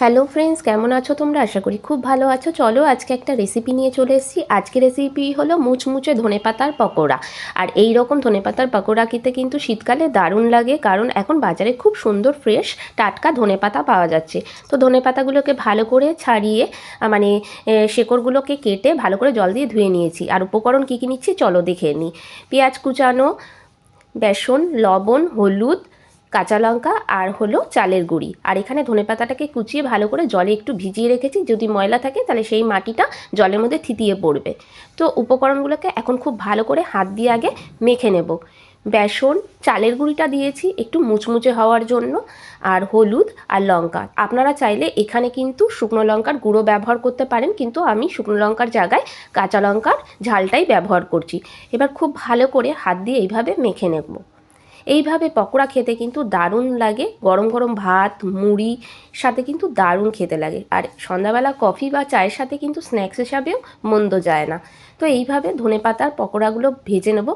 Hello friends কেমন আছো তোমরা? আশা করি খুব ভালো আছো। চলো আজকে একটা রেসিপি নিয়ে চলে এসেছি। আজকে রেসিপি হলো মুচমুচে ধনেপাতার পকোড়া। আর এই রকম ধনেপাতার পকোড়া খেতে কিন্তু শীতকালে দারুণ লাগে, কারণ এখন বাজারে খুব সুন্দর ফ্রেশ টাটকা ধনেপাতা পাওয়া যাচ্ছে। তো ধনেপাতাগুলোকে ভালো করে ছাড়িয়ে মানে শেকড়গুলোকে কেটে ভালো করে জল দিয়ে ধুয়ে নিয়েছি। আর উপকরণ কী কী নিচ্ছি? চলো দেখে নিই পেঁয়াজ কুচানো, বেসন, লবণ, হলুদ কাঁচা লঙ্কা আর হলো চালের গুঁড়ি। আর এখানে ধনেপাতাটাকে কুচিয়ে ভালো করে জলে একটু ভিজিয়ে রেখেছি। যদি ময়লা থাকে তাহলে সেই মাটিটা জলের মধ্যে থিতিয়ে পড়বে। তো উপকরণগুলোকে এখন খুব ভালো করে হাত দিয়ে আগে মেখে নেব। বেসন, চালের গুঁড়িটা দিয়েছি একটু মুচমুচে হওয়ার জন্য। আর হলুদ আর লঙ্কা। আপনারা চাইলে এখানে কিন্তু শুকনো লঙ্কার গুঁড়ো ব্যবহার করতে পারেন। কিন্তু আমি শুকনো লঙ্কার জায়গায় কাঁচা লঙ্কার ঝালটাই ব্যবহার করছি। এবার খুব ভালো করে হাত দিয়ে এইভাবে মেখে নেব। এইভাবে পকোড়া খেতে কিন্তু দারুণ লাগে। গরম গরম ভাত, মুড়ি, সাথে কিন্তু দারুণ খেতে লাগে। আর সন্ধ্যাবেলা কফি বা চায়ের সাথে কিন্তু স্ন্যাক্স হিসাবেও মন্দ যায় না। তো এইভাবে ধনে পাতার পকোড়াগুলো ভেজে নেব।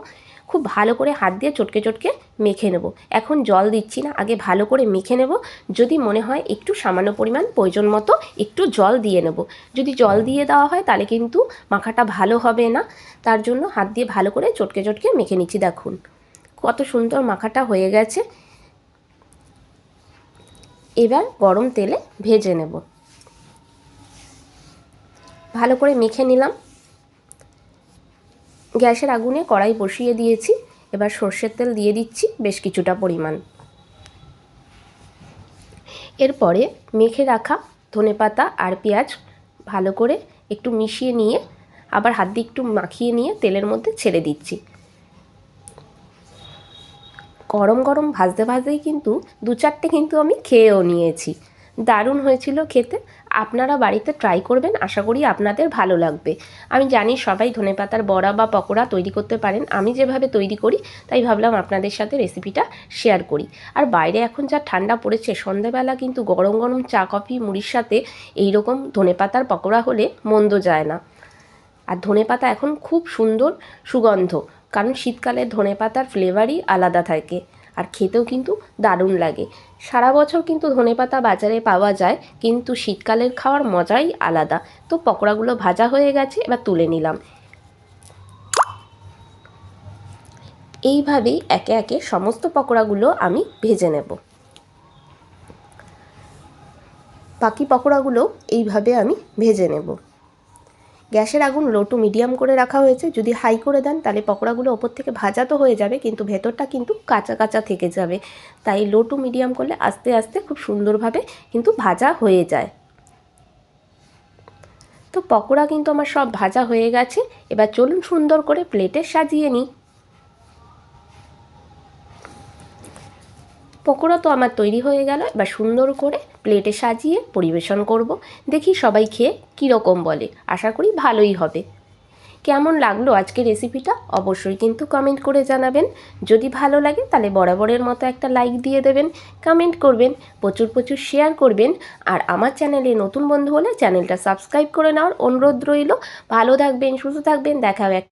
খুব ভালো করে হাত দিয়ে চটকে চটকে মেখে নেব। এখন জল দিচ্ছি না, আগে ভালো করে মেখে নেব। যদি মনে হয় একটু সামান্য পরিমাণ প্রয়োজন মতো একটু জল দিয়ে নেব। যদি জল দিয়ে দেওয়া হয় তাহলে কিন্তু মাখাটা ভালো হবে না। তার জন্য হাত দিয়ে ভালো করে চটকে চটকে মেখে নিচ্ছি, দেখুন। কত সুন্দর মাখাটা হয়ে গেছে। এবার গরম তেলে ভেজে নেব। ভালো করে মেখে নিলাম। গ্যাসের আগুনে কড়াই বসিয়ে দিয়েছি। এবার সর্ষের তেল দিয়ে দিচ্ছি বেশ কিছুটা পরিমাণ। এরপরে মেখে রাখা ধনেপাতা আর পেঁয়াজ ভালো করে একটু মিশিয়ে নিয়ে আবার হাত দিয়ে একটু মাখিয়ে নিয়ে তেলের মধ্যে ছেড়ে দিচ্ছি। গরম গরম ভাজতে ভাজতেই কিন্তু দু চারটে কিন্তু আমি খেয়েও নিয়েছি। দারুণ হয়েছিল খেতে। আপনারা বাড়িতে ট্রাই করবেন, আশা করি আপনাদের ভালো লাগবে। আমি জানি সবাই ধনেপাতার বড়া বা পকোড়া তৈরি করতে পারেন, আমি যেভাবে তৈরি করি তাই ভাবলাম আপনাদের সাথে রেসিপিটা শেয়ার করি। আর বাইরে এখন যা ঠান্ডা পড়েছে, সন্ধেবেলা কিন্তু গরম গরম চা, কফি, মুড়ির সাথে এই রকম ধনেপাতার পকোড়া হলে মন্দ যায় না। আর ধনেপাতা এখন খুব সুন্দর সুগন্ধ। কারণ শীতকালে ধনেপাতার ফ্লেভারই আলাদা থাকে। আর খেতেও কিন্তু দারুণ লাগে। সারা বছর কিন্তু ধনেপাতা বাজারে পাওয়া যায়, কিন্তু শীতকালের খাওয়ার মজাই আলাদা। তো পকোড়াগুলো ভাজা হয়ে গেছে, এবার তুলে নিলাম। এইভাবেই একে একে সমস্ত পকোড়াগুলো আমি ভেজে নেব। বাকি পকোড়াগুলো এইভাবে আমি ভেজে নেব। গ্যাসের আগুন লো টু মিডিয়াম করে রাখা হয়েছে। যদি হাই করে দেন, তাহলে পকোড়াগুলো ওপর থেকে ভাজা তো হয়ে যাবে, কিন্তু ভেতরটা কিন্তু কাঁচা কাঁচা থেকে যাবে। তাই লো টু মিডিয়াম করলে আস্তে আস্তে খুব সুন্দরভাবে কিন্তু ভাজা হয়ে যায়। তো পকোড়া কিন্তু আমার সব ভাজা হয়ে গেছে। এবার চলুন সুন্দর করে প্লেটে সাজিয়ে নিই। পকোড়া তো আমার তৈরি হয়ে গেল। এবার সুন্দর করে প্লেটে সাজিয়ে পরিবেশন করব। দেখি সবাই খেয়ে কীরকম বলে। আশা করি ভালোই হবে। কেমন লাগল আজকে রেসিপিটা? অবশ্যই কিন্তু কমেন্ট করে জানাবেন। যদি ভালো লাগে তাহলে বরাবরের মতো একটা লাইক দিয়ে দেবেন কমেন্ট করবেন, প্রচুর প্রচুর শেয়ার করবেন। আর আমার চ্যানেলে নতুন বন্ধু হলে চ্যানেলটা সাবস্ক্রাইব করে নেওয়ার অনুরোধ রইল। ভালো থাকবেন, সুস্থ থাকবেন, দেখা হবে